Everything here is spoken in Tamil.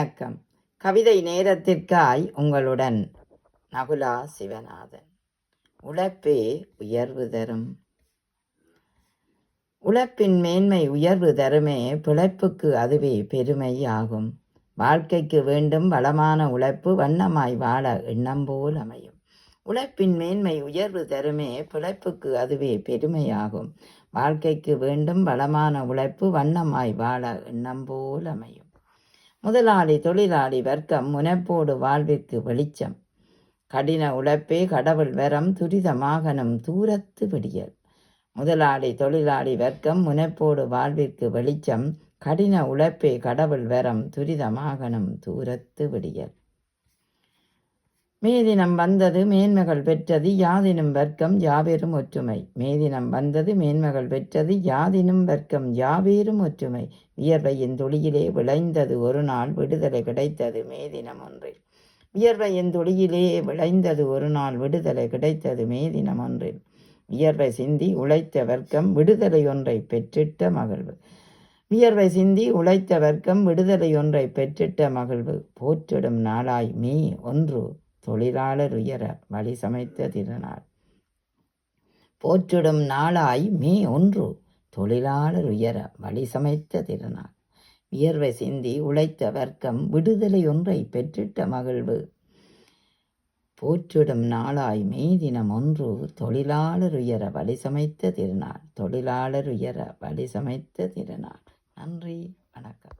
வணக்கம். கவிதை நேரத்திற்காய் உங்களுடன் நகுலா சிவநாதன். உழைப்பே உயர்வு தரும். உழைப்பின் மேன்மை உயர்வு தருமே பிழைப்புக்கு அதுவே பெருமை ஆகும் வாழ்க்கைக்கு வேண்டும் வளமான உழைப்பு வண்ணமாய் வாழ எண்ணம் போல் அமையும். உழைப்பின் மேன்மை உயர்வு தருமே பிழைப்புக்கு அதுவே பெருமையாகும். வாழ்க்கைக்கு வேண்டும் வளமான உழைப்பு வண்ணமாய் வாழ எண்ணம் போல் அமையும். முதலாளி தொழிலாளி வர்க்கம் முனைப்போடு வாழ்விற்கு வெளிச்சம். கடின உழைப்பே கடவுள் வரம் துரிதமாகனும் தூரத்து விடியல். முதலாளி தொழிலாளி வர்க்கம் முனைப்போடு வாழ்விற்கு வெளிச்சம். கடின உழைப்பே கடவுள் வரம் துரிதமாகனும் தூரத்து விடியல். மேதினம் வந்தது மேன்மகள் பெற்றது யாதினும் வர்க்கம் யாவேரும் ஒற்றுமை. மேதினம் வந்தது மேன்மகள் பெற்றது யாதினும் வர்க்கம் யாவேரும் ஒற்றுமை. வியர்வையின் துளியிலே விளைந்தது ஒரு நாள் விடுதலை கிடைத்தது மேதினம் ஒன்றில். வியர்வையின் துளியிலே விளைந்தது ஒரு நாள் விடுதலை கிடைத்தது மேதினம் ஒன்றில். வியர்வை சிந்தி உழைத்த வர்க்கம் விடுதலை ஒன்றை பெற்றிட்ட மகிழ்வு. வியர்வை சிந்தி உழைத்த வர்க்கம் விடுதலை ஒன்றை பெற்றிட்ட மகிழ்வு. போற்றிடும் நாளாய் மே ஒன்று தொழிலாளர் உயர வழி சமைத்த திருநாள். போற்றிடும் நாளாய் மே ஒன்று தொழிலாளர் உயர வழி சமைத்த திருநாள். வியர்வை சிந்தி உழைத்த வர்க்கம் விடுதலை ஒன்றை பெற்றிட்ட மகிழ்வு. போற்றிடும் நாளாய் மே தினம் ஒன்று தொழிலாளர் உயர வழி சமைத்த திருநாள். தொழிலாளர் உயர வழி சமைத்த திருநாள். நன்றி வணக்கம்.